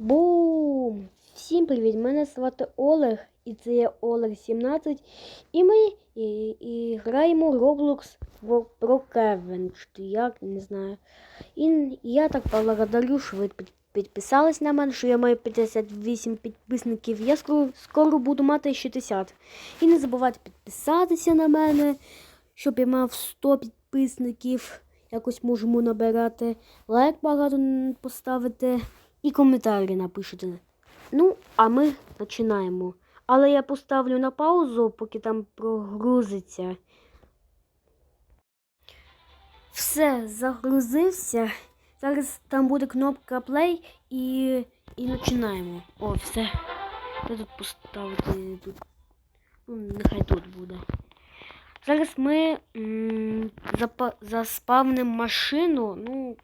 Бум! Всім привіт! Мене звати Олег, і це є Олег 17. І ми і, і граємо Roblox Кевен. Що як, не знаю. І я так благодарю, що ви під, підписались на мене, що я маю 58 підписників. Я скоро, скоро буду мати 60. І не забувайте підписатися на мене, щоб я мав 100 підписників. Якось можемо набирати. Лайк багато поставити і коментарі напишете. Ну, а ми починаємо. Але я поставлю на паузу, поки там прогрузиться. Все, загрузився. Зараз там буде кнопка play і, і починаємо. О, все. Де тут поставити? Тут. Ну, нехай тут буде. Зараз ми м, запа- машину. Ну,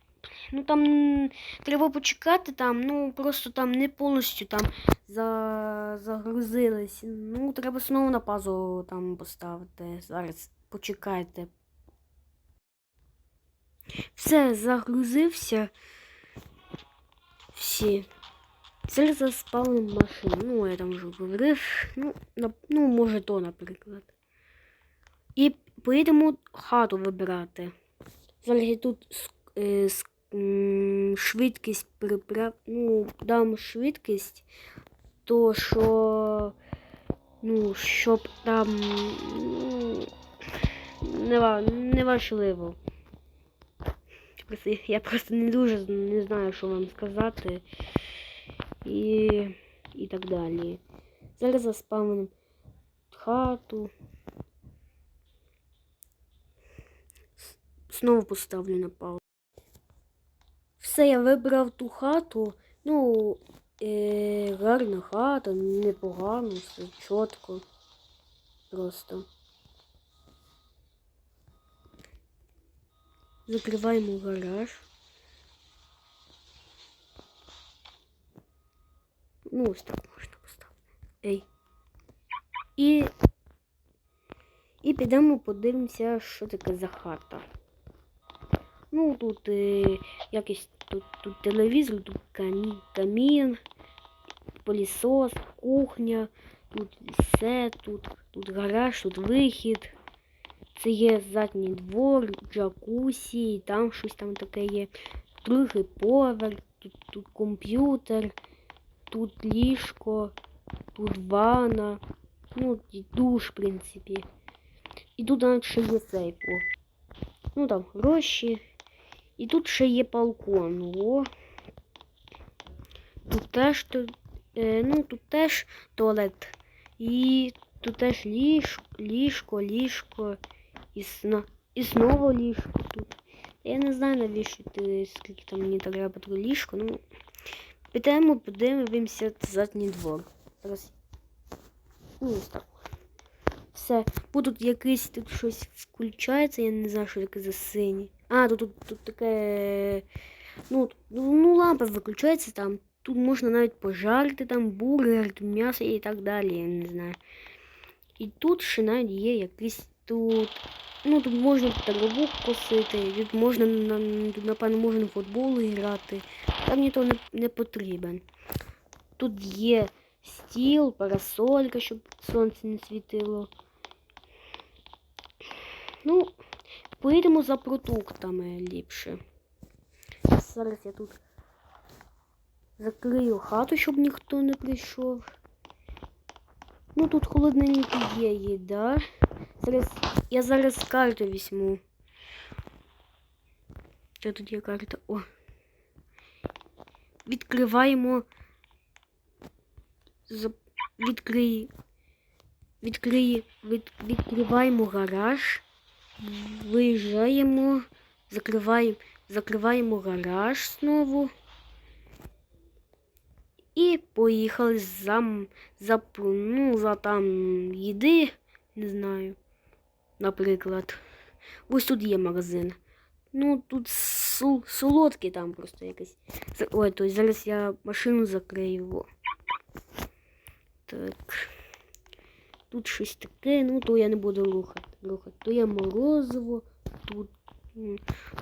ну там треба почекати там, ну просто там не повністю там за, загрузились. Ну, треба знову на пазу там поставити. Зараз почекайте. Все, загрузився. Всі. Зараз заспавнимо машину. Ну, я там вже говорив. Ну, на, ну, може то, наприклад. І поїдемо хату вибирати. Зараз я тут е, швидкість прибрав. Ну, дам швидкість, то що. Ну, щоб там. Ну, не, ва- не. Я просто не дуже не знаю, що вам сказати. І, і так далі. Зараз заспавним хату. Знову поставлю на паузу. Все, я вибрав ту хату. Ну, е, гарна хата, непогано, все чітко. Просто. Закриваємо гараж. Ну, ось так можна поставити. Ей. І. І підемо подивимося, що таке за хата. Ну, тут е, якийсь тут, тут телевізор, тут камін, камін, пилісос, кухня, тут все, тут, тут гараж, тут вихід. Це є задній двор, джакусі, там щось там таке є. Другий поверх, тут, тут комп'ютер, тут ліжко, тут ванна, ну, і душ, в принципі. І тут навіть ще є сейф. О. Ну там гроші. І тут ще є балкон. О. Тут теж е, ну, тут теж туалет. І тут теж ліж, ліжко, ліжко. І, сна, і знову ліжко тут. Я не знаю, навіщо ти, скільки там мені треба про ліжко. Ну, підемо, подивимося задній двор. Зараз. Ну, ось так. Все. Бо тут якийсь тут щось включається, я не знаю, що таке за синій. А, тут, тут, тут таке. Ну, ну, ну, лампа виключається там. Тут можна навіть пожарити там бургер, м'ясо і так далі, я не знаю. І тут ще навіть є якийсь тут. Ну, тут можна траву косити, тут можна, на- тут, напевно, можна футбол грати. Там то не, не потрібен. Тут є стіл, парасолька, щоб сонце не світило. Ну, поїдемо за продуктами ліпше. Зараз я тут закрию хату, щоб ніхто не прийшов. Ну тут холодненько є їда. Зараз я зараз карту візьму. Де тут є карта? О. Відкриваємо. За... Відкрий. Відкрий. Від... Відкриваємо гараж. Виїжджаємо. Закриваємо. Закриваємо гараж знову. І поїхали за, за, ну, за там їди, не знаю, наприклад. Ось тут є магазин. Ну, тут сол, солодкі там просто якесь. З- Ой, то зараз я машину закрию. Так. Тут щось таке, ну то я не буду рухати. Рухати. То є морозиво, тут.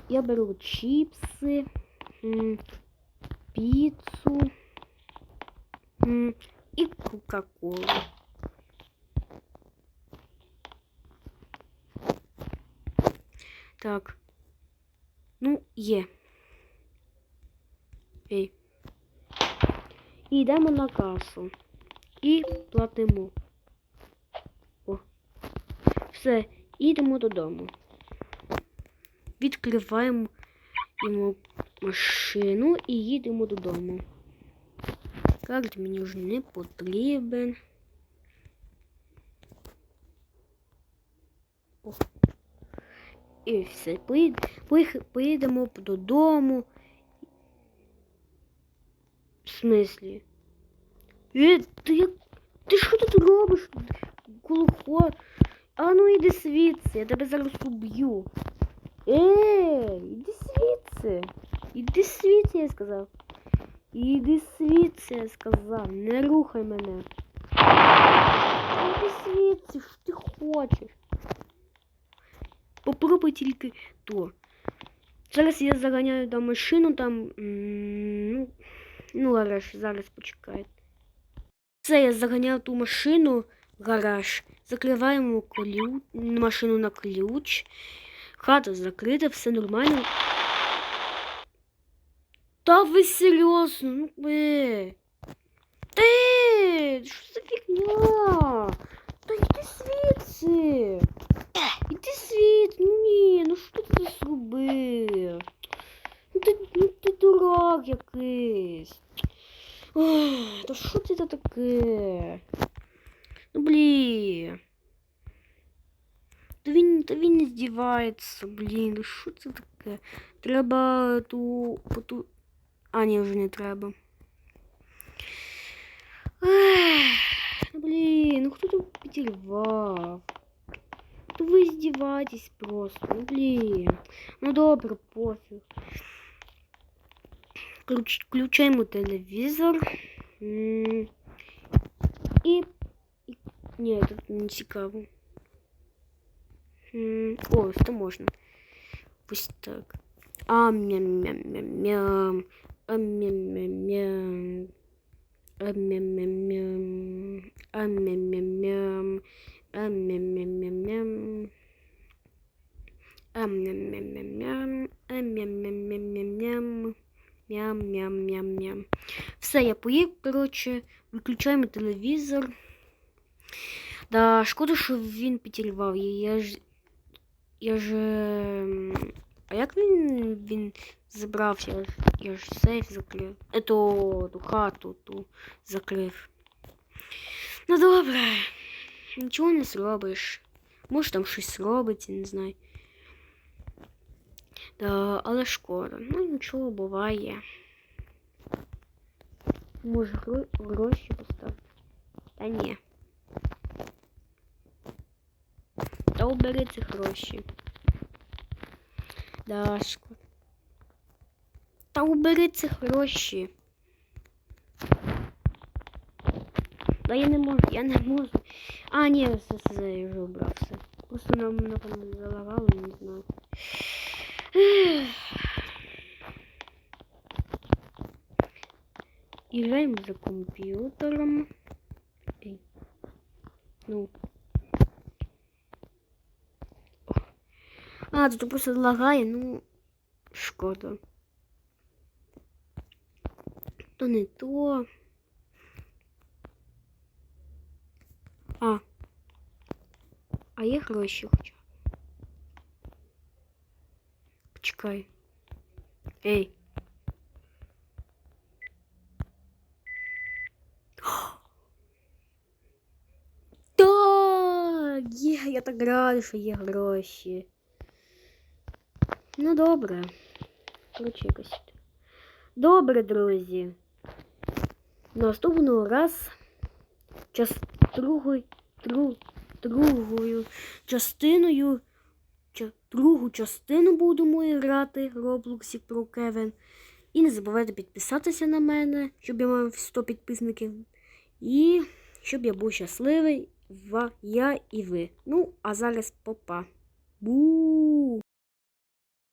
Я беру чіпси, піцу. І Кока-Колу. Так. Ну, є. Ей. І йдемо на касу. І платимо. Все, їдемо додому. Відкриваємо машину і їдемо додому. Карт мені вже не потрібен. О. І все. Поїдемо додому. В смислі? Е, ти, ти що тут робиш? Колоход. А ну іди звідси, я тебе зараз уб'ю. Ей, іди звідси. Іди звідси, я сказав. Іди звідси, я сказав. Не рухай мене. Іди звідси, що ти хочеш? Попробуй тільки то. Зараз я заганяю до машину, там. Ну, ну гараж, зараз почекайте. Все, я заганяю ту машину гараж. Закриваємо ключ, машину на ключ. Хата закрита, все нормально. Та ви серйозно, ну ви. Ти, що за фігня? Та йди звідси. Іди звідси, ну ні, ну що ти тут зробив? Ну ти, ну ти дурак якийсь. Ох, та що це таке? Ну блін. Та він, та він не здівається, блін, ну що це таке? Треба ту, по ту... А, ні, вже не треба. Ех, ну блін, ну хто тут підірвав? То ви здіваєтесь просто, ну блін. Ну добре, пофіг. Ключ, включаємо телевізор. М, І, і... Ні, тут не цікаво. О, це можна. Ось так. Ам-ням-ням-ням-ням. Ам-ням-ням-ням. Ам-ням-ням-ням. Ам-ням-ням-ням. Ам-ням-ням-ням-ням. Ам-ням-ням-ням-ням. Ам-ням-ням-ням-ням-ням. Ням-ням-ням-ням. Все, я поїв, коротше, виключаємо телевізор. Да, шкода, що він підірвав її. Я ж. Я ж. ем, А як він він забрався? Я ж, сейф закрив. Ето ту хату ту закрив. Ну добре. Нічого не зробиш. Може там щось робиться, не знаю. Да, але шкода. Ну нічого буває. Може гроші поставити. Та ні. Та убери ці гроші. Дашко. Та убери ці гроші. Да я не можу, я не можу. А, ні, все, все, я вже убрав все. Просто нам, напевно, залагало, не знаю. Играем за компьютером. Эй. Ну. А, тут просто лагає, ну. Шкода. То не то. А. А є гроші хоча. Почекай. Ей. Так, є, я так рада, що є гроші. Ну, добре. Короче, якось. Добре, друзі. Наступного раз час другою, друг, другою частиною. Ча- Другу частину будемо грати Роблоксі про Кевен. І не забувайте підписатися на мене, щоб я мав 100 підписників. І щоб я був щасливий, я і ви. Ну, а зараз попа. Бу.